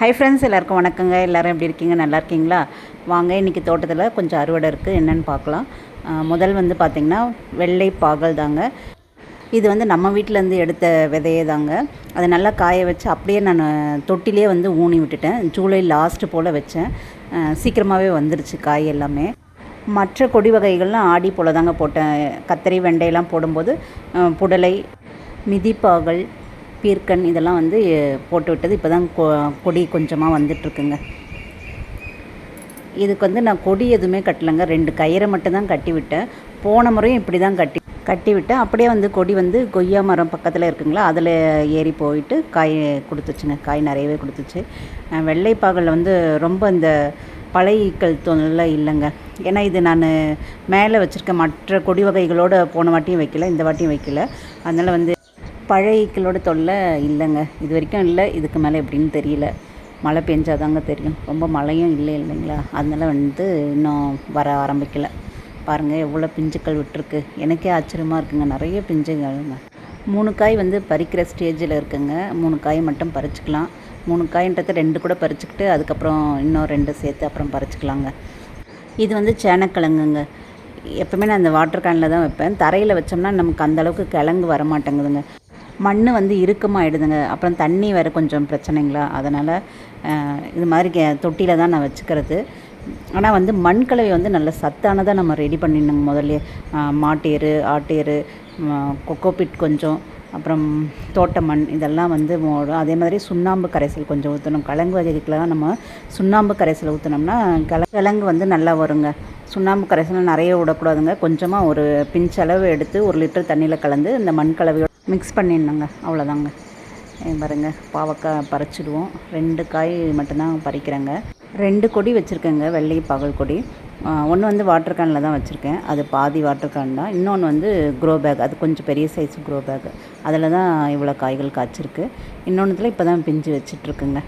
Hi friends எல்லாருக்கும் வணக்கங்க. எல்லோரும் எப்படி இருக்கீங்க? நல்லா இருக்கீங்களா? வாங்க இன்றைக்கி தோட்டத்தில் கொஞ்சம் அறுவடை இருக்குது என்னென்னு பார்க்கலாம். முதல் வந்து பார்த்திங்கன்னா வெள்ளை பாகல் தாங்க. இது வந்து நம்ம வீட்டிலேருந்து எடுத்த விதையே தாங்க. அதை நல்லா காய வச்சு அப்படியே நான் தொட்டிலே வந்து ஊனி விட்டுட்டேன். ஜூலை லாஸ்ட்டு போல் வச்சேன். சீக்கிரமாகவே வந்துருச்சு காய் எல்லாமே. மற்ற கொடி வகைகள்லாம் ஆடி போல் தாங்க போட்டேன். கத்தரி வெண்டையெல்லாம் போடும்போது புடலை மிதிப்பாகல் பீர்க்கன் இதெல்லாம் வந்து போட்டு விட்டது. இப்போ தான் கொ கொடி கொஞ்சமாக வந்துட்டுருக்குங்க. இதுக்கு வந்து நான் கொடி எதுவுமே கட்டலைங்க. ரெண்டு கயிறை மட்டும் தான் கட்டி விட்டேன். போன முறையும் இப்படி தான் கட்டி கட்டி விட்டேன். அப்படியே வந்து கொடி வந்து கொய்யா மரம் பக்கத்தில் இருக்குங்களா அதில் ஏறி போயிட்டு காய் கொடுத்துச்சுங்க. காய் நிறையவே கொடுத்துச்சு. வெள்ளைப்பாகல் வந்து ரொம்ப இந்த பழையக்கல் தொழில் இல்லைங்க. ஏன்னா இது நான் மேலே வச்சுருக்க மற்ற கொடி வகைகளோடு போன வாட்டியும் வைக்கல இந்த வாட்டியும் வைக்கல. அதனால் வந்து பழையக்களோட தொல்லை இல்லைங்க. இது வரைக்கும் இல்லை. இதுக்கு மேலே எப்படின்னு தெரியல. மழை பெஞ்சாதாங்க தெரியும். ரொம்ப மழையும் இல்லை இல்லைங்களா? அதனால வந்து இன்னும் வர ஆரம்பிக்கலை. பாருங்கள் எவ்வளோ பிஞ்சுக்கள் விட்டுருக்கு. எனக்கே ஆச்சரியமாக இருக்குங்க. நிறைய பிஞ்சுகள்ங்க. மூணு காய் வந்து பறிக்கிற ஸ்டேஜில் இருக்குங்க. மூணு காய் மட்டும் பறிச்சுக்கலாம். மூணு காய்ன்றதை ரெண்டு கூட பறிச்சுக்கிட்டு அதுக்கப்புறம் இன்னும் ரெண்டு சேர்த்து அப்புறம் பறிச்சுக்கலாங்க. இது வந்து சேனக்கிழங்குங்க. எப்பவுமே நான் அந்த வாட்டர் கேனில் தான் வைப்பேன். தரையில் வச்சோம்னா நமக்கு அந்தளவுக்கு கிழங்கு வர மாட்டேங்குதுங்க மண் வந்து இறுக்கமாகிடுதுங்க அப்புறம் தண்ணி வேறு கொஞ்சம் பிரச்சனைங்களா? அதனால் இது மாதிரி கே தொட்டியில் தான் நான் வச்சுக்கிறது. ஆனால் வந்து மண் கலவை வந்து நல்ல சத்தானதாக நம்ம ரெடி பண்ணிடணுங்க முதல்ல. மாட்டேரு ஆட்டேரு கொக்கோபிட் கொஞ்சம் அப்புறம் தோட்ட மண் இதெல்லாம் வந்து அதே மாதிரி சுண்ணாம்பு கரைசல் கொஞ்சம் ஊற்றணும் கிழங்கு வகைக்கெலாம் நம்ம சுண்ணாம்பு கரைசல் ஊற்றினோம்னா கிழ கிழங்கு வந்து நல்லா வருங்க. சுண்ணாம்பு கரைசல் நிறைய விடக்கூடாதுங்க. கொஞ்சமாக ஒரு பிஞ்ச் அளவு எடுத்து ஒரு லிட்டர் தண்ணியில் கலந்து இந்த மண் கலவையோட மிக்ஸ் பண்ணிடணுங்க. அவ்வளோதாங்க இங்க பாருங்க பாவக்காய் பறிச்சிடுவோம். ரெண்டு காய் மட்டும்தான் பறிக்கிறேங்க. ரெண்டு கொடி வச்சுருக்கேங்க வெள்ளை பகல் கொடி. ஒன்று வந்து வாட்டர் கேனில் தான் வச்சுருக்கேன். அது பாதி வாட்டர் கேன் தான். இன்னொன்று வந்து க்ரோ பேக் அது கொஞ்சம் பெரிய சைஸ் க்ரோ பேக் அதில் தான் இவ்வளோ காய்கள் காய்ச்சிருக்கு. இன்னொன்றுத்தில் இப்போ தான் பிஞ்சு வச்சிட்ருக்குங்க.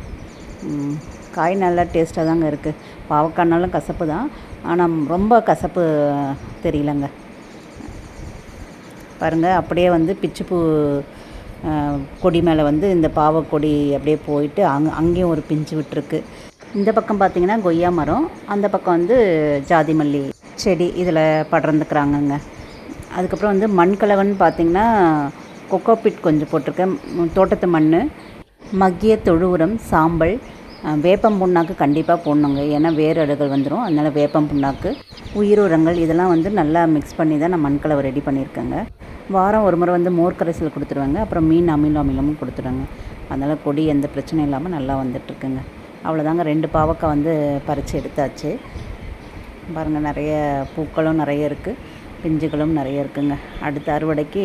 காய் நல்லா டேஸ்ட்டாக தாங்க இருக்குது பாவக்காய்னாலும் கசப்பு தான். ஆனால் ரொம்ப கசப்பு தெரியலங்க. பாருங்கள் அப்படியே வந்து பிச்சுப்பூ கொடி மேலே வந்து இந்த பாவக்கொடி அப்படியே போயிட்டு அங் அங்கேயும் ஒரு பிஞ்சு விட்டுருக்கு. இந்த பக்கம் பார்த்திங்கன்னா கொய்யா மரம் அந்த பக்கம் வந்து ஜாதி மல்லி செடி இதில் படர்ந்துக்கிறாங்கங்க. அதுக்கப்புறம் வந்து மண்கலவன் பார்த்தீங்கன்னா கொக்கோபிட் கொஞ்சம் போட்டிருக்கேன் தோட்டத்து மண் மக்கிய தொழு உரம் சாம்பல் வேப்பம் புண்ணாக்கு கண்டிப்பாக போடணுங்க. ஏன்னா வேரடுகள் வந்துடும் அதனால் வேப்பம் புண்ணாக்கு உயிர் உரங்கள் இதெல்லாம் வந்து நல்லா மிக்ஸ் பண்ணி தான் நான் மண்கலவை ரெடி பண்ணியிருக்கேங்க. வாரம் ஒரு முறை வந்து மோர் கரைசல் கொடுத்துருவாங்க அப்புறம் மீன் அமிலம் அமிலமும் கொடுத்துருவாங்க அதனால் கொடி எந்த பிரச்சனையும் இல்லாமல் நல்லா வந்துட்டுருக்குங்க. அவ்வளோதாங்க. ரெண்டு பாவக்காய் வந்து பறித்து எடுத்தாச்சு. பாருங்கள் நிறைய பூக்களும் நிறைய இருக்குது பிஞ்சுகளும் நிறைய இருக்குங்க. அடுத்த அறுவடைக்கு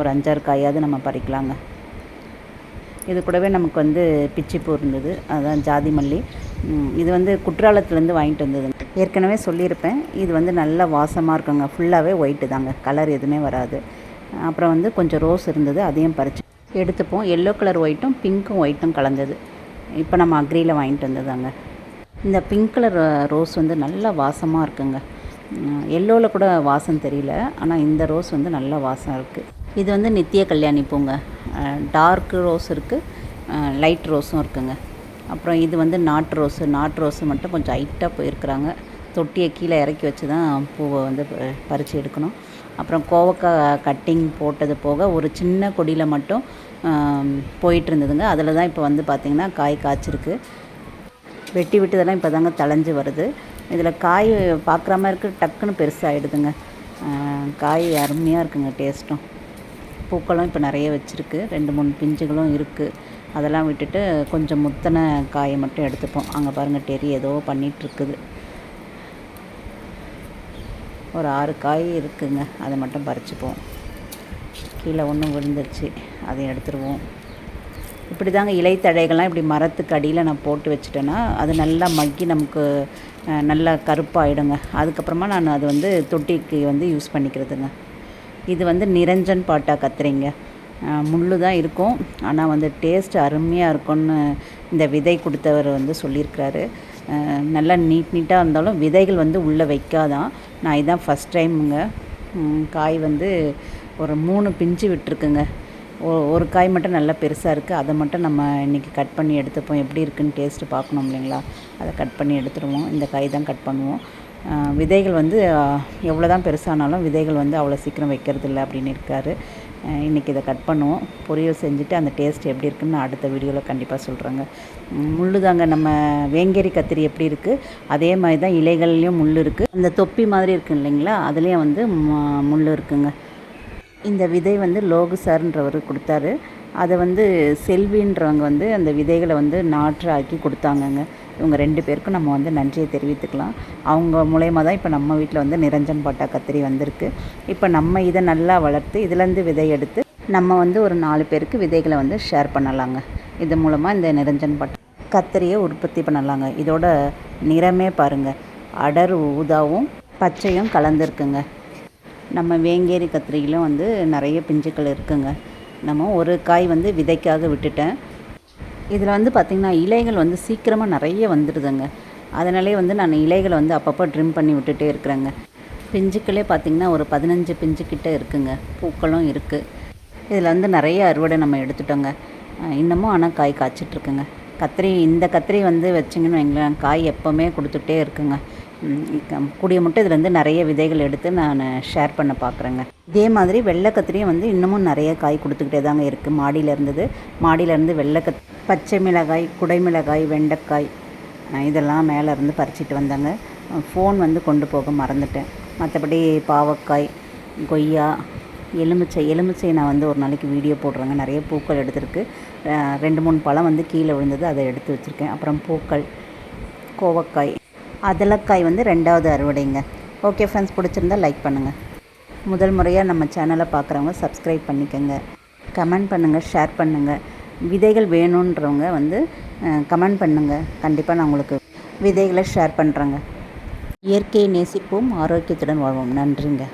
ஒரு அஞ்சாறு காயாவது நம்ம பறிக்கலாங்க. இது கூடவே நமக்கு வந்து பிச்சிப்பூ இருந்தது. அதுதான் ஜாதி மல்லி. இது வந்து குற்றாலத்துலேருந்து வாங்கிட்டு வந்தது ஏற்கனவே சொல்லியிருப்பேன். இது வந்து நல்லா வாசமாக இருக்குங்க. ஃபுல்லாகவே ஒயிட்டு தாங்க. கலர் எதுவுமே வராது. அப்புறம் வந்து கொஞ்சம் ரோஸ் இருந்தது அதையும் பறித்து எடுத்துப்போம். எல்லோ கலர் ஒயிட்டும் பிங்க்கும் ஒயிட்டும் கலந்தது. இப்போ நம்ம அக்ரியில் வாங்கிட்டு வந்ததாங்க. இந்த பிங்க் கலர் ரோஸ் வந்து நல்லா வாசமாக இருக்குங்க. எல்லோவில் கூட வாசம் தெரியல ஆனால் இந்த ரோஸ் வந்து நல்ல வாசம் இருக்குது இது வந்து நித்திய கல்யாணி பூங்க. டார்க் ரோஸ் இருக்குது லைட் ரோஸும் இருக்குங்க. அப்புறம் இது வந்து நாட்டு ரோஸு நாட்டு ரோஸு மட்டும் கொஞ்சம் ஹைட்டாக போயிருக்கிறாங்க. தொட்டியை கீழே இறக்கி வச்சு தான் பூவை வந்து ப- பறித்து எடுக்கணும். அப்புறம் கோவக்காய் கட்டிங் போட்டது போக ஒரு சின்ன கொடியில் மட்டும் போயிட்டு இருந்ததுங்க அதில் தான் இப்போ வந்து பார்த்திங்கன்னா காய் காய்ச்சிருக்கு. வெட்டி விட்டதெல்லாம் இப்போ தாங்க தளைஞ்சு வருது. இதில் காய் பார்க்குற மாதிரி இருக்கு டக்குன்னு பெருசாகிடுதுங்க காய் அருமையாக இருக்குங்க டேஸ்ட்டும். பூக்களும் இப்போ நிறைய வச்சுருக்கு. ரெண்டு மூணு பிஞ்சுகளும் இருக்குது அதெல்லாம் விட்டுட்டு கொஞ்சம் முத்தன காயை மட்டும் எடுத்துப்போம். அங்கே பாருங்கள் டெரி ஏதோ பண்ணிகிட்ருக்குது ஒரு ஆறு காய் இருக்குதுங்க அதை மட்டும் பறிச்சுப்போம். கீழே ஒன்றும் விழுந்துருச்சு. அதை எடுத்துருவோம். இப்படி தாங்க இலைத்தழைகள்லாம் இப்படி மரத்துக்கு அடியில் நான் போட்டு வச்சுட்டேன்னா அது நல்லா மக்கி நமக்கு நல்லா கருப்பாகிடுங்க அதுக்கப்புறமா நான் அது வந்து தொட்டிக்கு வந்து யூஸ் பண்ணிக்கிறதுங்க. இது வந்து நிரஞ்சன் பாட்டா கத்துறீங்க முள்ளு தான் இருக்கும். ஆனால் வந்து டேஸ்ட் அருமையாக இருக்கும்னு இந்த விதை கொடுத்தவர் வந்து சொல்லியிருக்கிறாரு. நல்லா நீட் நீட்டாக இருந்தாலும் விதைகள் வந்து உள்ளே வைக்காதான். நான் இதான் ஃபஸ்ட் டைமுங்க காய் வந்து ஒரு மூணு பிஞ்சு விட்டுருக்குங்க. ஒரு காய் மட்டும் நல்லா பெருசாக இருக்குது அதை மட்டும் நம்ம இன்றைக்கி கட் பண்ணி எடுத்துப்போம். எப்படி இருக்குன்னு டேஸ்ட்டு பார்க்கணும் இல்லைங்களா? அதை கட் பண்ணி எடுத்துருவோம். இந்த காய் தான் கட் பண்ணுவோம். விதைகள் வந்து எவ்வளோ தான் பெருசானாலும் விதைகள் வந்து அவ்வளோ சீக்கிரம் வைக்கிறது இல்லை அப்படின்னு இருக்காரு. இன்றைக்கி இன்னைக்கு இதை கட் பண்ணுவோம். பொரியல் செஞ்சுட்டு அந்த டேஸ்ட் எப்படி இருக்குன்னு நான் அடுத்த வீடியோவில் கண்டிப்பாக சொல்கிறேங்க முள் தாங்க நம்ம வேங்கேரி கத்திரி எப்படி இருக்குது அதே மாதிரி தான் இலைகள்லேயும் முள் இருக்குது அந்த தொப்பி மாதிரி இருக்கு இல்லைங்களா? அதுலேயும் வந்து முள் இருக்குங்க. இந்த விதை வந்து லோகு சார்ன்றவர் கொடுத்தாரு. அதை வந்து செல்வின்றவங்க வந்து அந்த விதைகளை வந்து நாற்று ஆக்கி கொடுத்தாங்கங்க. இவங்க ரெண்டு பேருக்கும் நம்ம வந்து நன்றியை தெரிவித்துக்கலாம். அவங்க மூலயமா தான் இப்போ நம்ம வீட்டில் வந்து நிரஞ்சன் பாட்டா கத்திரி வந்திருக்கு. இப்போ நம்ம இதை நல்லா வளர்த்து இதுலேருந்து விதை எடுத்து நம்ம வந்து ஒரு நாலு பேருக்கு விதைகளை வந்து ஷேர் பண்ணலாங்க. இது மூலமாக இந்த நிரஞ்சன் பாட்டா கத்திரியை உற்பத்தி பண்ணலாங்க. இதோட நிறமே பாருங்கள் அடர் ஊதாவும் பச்சையும் கலந்துருக்குங்க. நம்ம வேங்கேரி கத்திரியிலும் வந்து நிறைய பிஞ்சுக்கள் இருக்குங்க. நம்ம ஒரு காய் வந்து விதைக்காக விட்டுட்டேன். இதில் வந்து பார்த்திங்கன்னா இலைகள் வந்து சீக்கிரமாக நிறைய வந்துடுதுங்க. அதனாலே வந்து நான் இலைகளை வந்து அப்பப்போ ட்ரிம் பண்ணி விட்டுட்டே இருக்கிறேங்க. பிஞ்சுக்களே பார்த்திங்கன்னா ஒரு பதினஞ்சு பிஞ்சு கிட்டே இருக்குங்க. பூக்களும் இருக்குது இதில் வந்து நிறைய அறுவடை நம்ம எடுத்துட்டோங்க. இன்னமும் ஆனால் காய் காய்ச்சிட்ருக்குங்க. கத்திரி இந்த கத்திரி வந்து வச்சிங்கன்னு வைங்களேன் காய் எப்போவுமே கொடுத்துட்டே இருக்குங்க. கூடிய மட்டும் இதில் வந்து நிறைய விதைகள் எடுத்து நான் ஷேர் பண்ண பார்க்குறேங்க இதே மாதிரி வெள்ளை கத்திரியும் வந்து இன்னமும் நிறைய காய் கொடுத்துக்கிட்டே தாங்க இருக்குது மாடியில் இருந்தது. மாடியிலேருந்து வெள்ளைக்கத் வெள்ளை கத் பச்சை மிளகாய் குடைமிளகாய் வெண்டைக்காய் இதெல்லாம் மேலே இருந்து பறிச்சிட்டு வந்தாங்க. ஃபோன் வந்து கொண்டு போக மறந்துட்டேன். மற்றபடி பாவக்காய் கொய்யா எலுமிச்சை எலுமிச்சை நான் வந்து ஒரு நாளைக்கு வீடியோ போடுறேங்க. நிறைய பூக்கள் எடுத்திருக்கு. ரெண்டு மூணு பழம் வந்து கீழே விழுந்தது. அதை எடுத்து வச்சுருக்கேன். அப்புறம் பூக்கள் கோவக்காய் அதலக்காய் வந்து ரெண்டாவது அறுவடைங்க. ஓகே ஃப்ரெண்ட்ஸ் பிடிச்சிருந்தா லைக் பண்ணுங்கள் முதல் முறையாக நம்ம சேனலை பார்க்குறவங்க சப்ஸ்கிரைப் பண்ணிக்கோங்க. கமெண்ட் பண்ணுங்கள் ஷேர் பண்ணுங்கள் விதைகள் வேணுன்றவங்க வந்து கமெண்ட் பண்ணுங்கள் கண்டிப்பாக நான் உங்களுக்கு விதைகளை ஷேர் பண்ணுறேங்க இயற்கையை நேசிப்போம் ஆரோக்கியத்துடன் வாழ்வோம். நன்றிங்க.